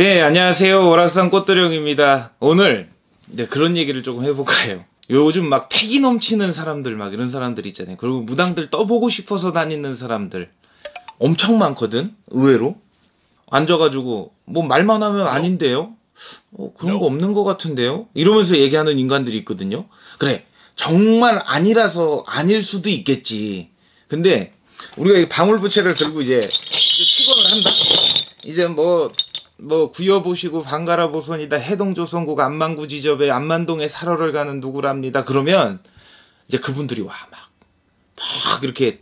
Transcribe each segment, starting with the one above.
네, 안녕하세요. 오락산 꽃도령입니다. 오늘 이제 그런 얘기를 조금 해볼까요? 요즘 막 패기 넘치는 사람들 막 이런 사람들 있잖아요. 그리고 무당들 떠보고 싶어서 다니는 사람들 엄청 많거든. 의외로 앉아가지고 뭐 말만 하면 아닌데요. 어, 그런 거 없는 것 같은데요. 이러면서 얘기하는 인간들이 있거든요. 그래, 정말 아니라서 아닐 수도 있겠지. 근데 우리가 이 방울부채를 들고 이제, 이제 축원을 한다. 이제 뭐, 뭐 구여보시고 방가라보선이다 해동조선국 안만구 지접에 안만동에 살아를 가는 누구랍니다. 그러면 이제 그분들이 와막막 이렇게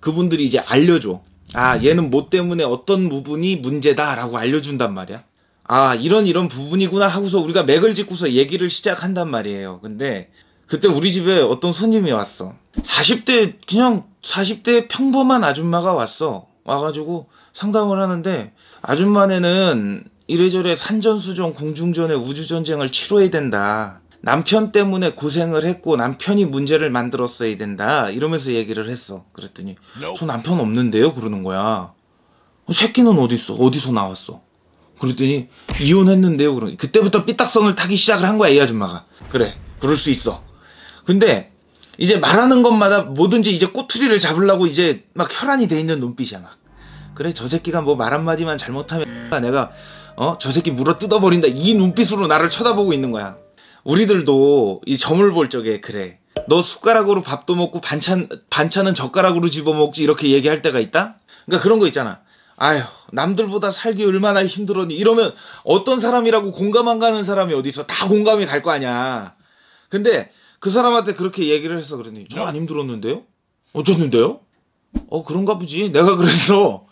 그분들이 이제 알려줘. 아 얘는 뭐 때문에 어떤 부분이 문제다라고 알려준단 말이야. 아 이런 이런 부분이구나 하고서 우리가 맥을 짚고서 얘기를 시작한단 말이에요. 근데 그때 우리 집에 어떤 손님이 왔어. 40대 그냥 40대 평범한 아줌마가 왔어. 와가지고 상담을 하는데 아줌마네는 이래저래 산전수전 공중전의 우주전쟁을 치러야 된다. 남편 때문에 고생을 했고 남편이 문제를 만들었어야 된다. 이러면서 얘기를 했어. 그랬더니 저 남편 없는데요? 그러는 거야. 새끼는 어딨어? 어디서 나왔어? 그랬더니 이혼했는데요. 그러 그때부터 삐딱선을 타기 시작을 한 거야 이 아줌마가. 그래, 그럴 수 있어. 근데 이제 말하는 것마다 뭐든지 이제 꼬투리를 잡으려고 이제 막 혈안이 돼 있는 눈빛이야 막. 그래 저 새끼가 뭐 말 한마디만 잘못하면 내가 어 저 새끼 물어 뜯어버린다 이 눈빛으로 나를 쳐다보고 있는 거야. 우리들도 이 점을 볼 적에 그래. 너 숟가락으로 밥도 먹고 반찬 반찬은 젓가락으로 집어 먹지 이렇게 얘기할 때가 있다. 그러니까 그런 거 있잖아. 아휴 남들보다 살기 얼마나 힘들었니 이러면 어떤 사람이라고 공감 안 가는 사람이 어디 있어 다 공감이 갈 거 아니야 근데 그 사람한테 그렇게 얘기를 해서 그러니 저 안 힘들었는데요? 어쩌는데요? 어 그런가 보지. 내가 그래서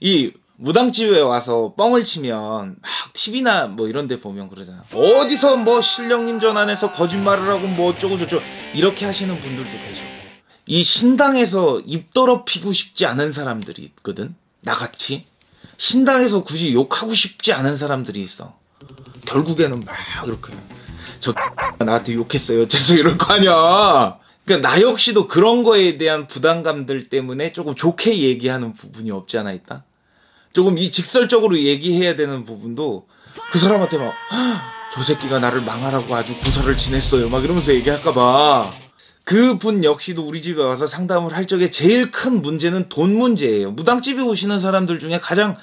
이 무당집에 와서 뻥을 치면 막 TV나 뭐 이런 데 보면 그러잖아. 어디서 뭐 신령님 전환해서 거짓말을 하고 뭐 어쩌고 저쩌고 이렇게 하시는 분들도 계셔. 이 신당에서 입 더럽히고 싶지 않은 사람들이 있거든. 나같이. 신당에서 굳이 욕하고 싶지 않은 사람들이 있어. 결국에는 막 이렇게 저 나한테 욕했어요. 죄송 이럴 거 아니야. 그러니까 나 역시도 그런 거에 대한 부담감들 때문에 조금 좋게 얘기하는 부분이 없지 않아 있다. 조금 이 직설적으로 얘기해야 되는 부분도 그 사람한테 막 저 새끼가 나를 망하라고 아주 구설을 지냈어요. 막 이러면서 얘기할까봐. 그분 역시도 우리 집에 와서 상담을 할 적에 제일 큰 문제는 돈 문제예요. 무당집에 오시는 사람들 중에 가장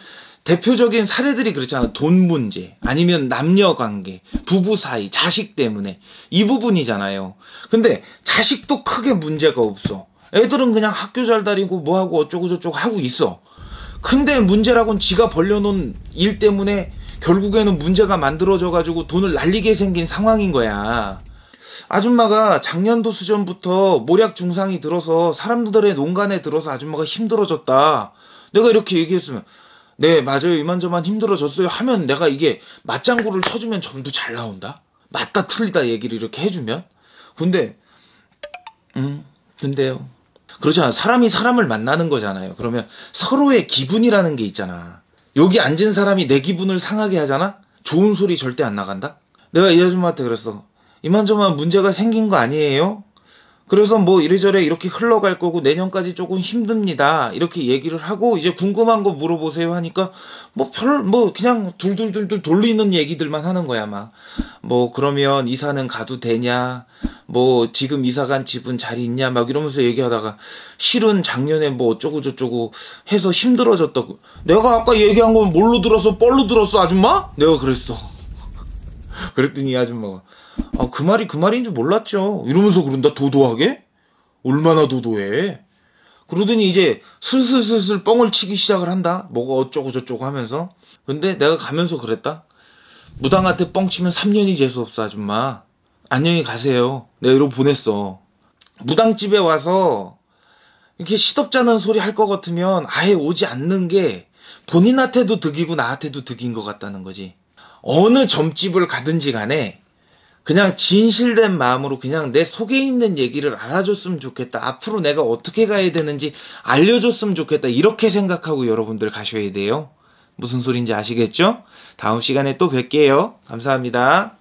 대표적인 사례들이 그렇잖아. 돈 문제, 아니면 남녀 관계, 부부 사이, 자식 때문에. 이 부분이잖아요. 근데 자식도 크게 문제가 없어. 애들은 그냥 학교 잘 다니고 뭐하고 어쩌고저쩌고 하고 있어. 근데 문제라곤 지가 벌려놓은 일 때문에 결국에는 문제가 만들어져가지고 돈을 날리게 생긴 상황인 거야. 아줌마가 작년도 수전부터 모략 증상이 들어서 사람들의 농간에 들어서 아줌마가 힘들어졌다. 내가 이렇게 얘기했으면 네 맞아요 이만저만 힘들어졌어요 하면 내가 이게 맞장구를 쳐주면 점도 잘 나온다. 맞다 틀리다 얘기를 이렇게 해주면 근데 음 근데요 그렇잖아 사람이 사람을 만나는 거잖아요. 그러면 서로의 기분이라는 게 있잖아. 여기 앉은 사람이 내 기분을 상하게 하잖아. 좋은 소리 절대 안 나간다. 내가 이 아줌마한테 그랬어. 이만저만 문제가 생긴 거 아니에요? 그래서 뭐 이래저래 이렇게 흘러갈 거고 내년까지 조금 힘듭니다. 이렇게 얘기를 하고 이제 궁금한 거 물어보세요 하니까 뭐별뭐 그냥 둘둘둘둘 돌리는 얘기들만 하는 거야 막. 뭐 그러면 이사는 가도 되냐? 뭐 지금 이사 간 집은 잘 있냐? 막 이러면서 얘기하다가 실은 작년에 뭐 어쩌고 저쩌고 해서 힘들어졌다고. 내가 아까 얘기한 건 뭘로 들었어? 뻘로 들었어 아줌마? 내가 그랬어. 그랬더니 이 아줌마가 아, 그 말이 그 말인 줄 몰랐죠. 이러면서 그런다, 도도하게? 얼마나 도도해. 그러더니 이제 슬슬슬슬 뻥을 치기 시작을 한다. 뭐가 어쩌고저쩌고 하면서. 근데 내가 가면서 그랬다. 무당한테 뻥 치면 3년이 재수없어, 아줌마. 안녕히 가세요. 내가 이러고 보냈어. 무당집에 와서 이렇게 시덥잖은 소리 할 것 같으면 아예 오지 않는 게 본인한테도 득이고 나한테도 득인 것 같다는 거지. 어느 점집을 가든지 간에 그냥 진실된 마음으로 그냥 내 속에 있는 얘기를 알아줬으면 좋겠다. 앞으로 내가 어떻게 가야 되는지 알려줬으면 좋겠다. 이렇게 생각하고 여러분들 가셔야 돼요. 무슨 소린지 아시겠죠? 다음 시간에 또 뵐게요. 감사합니다.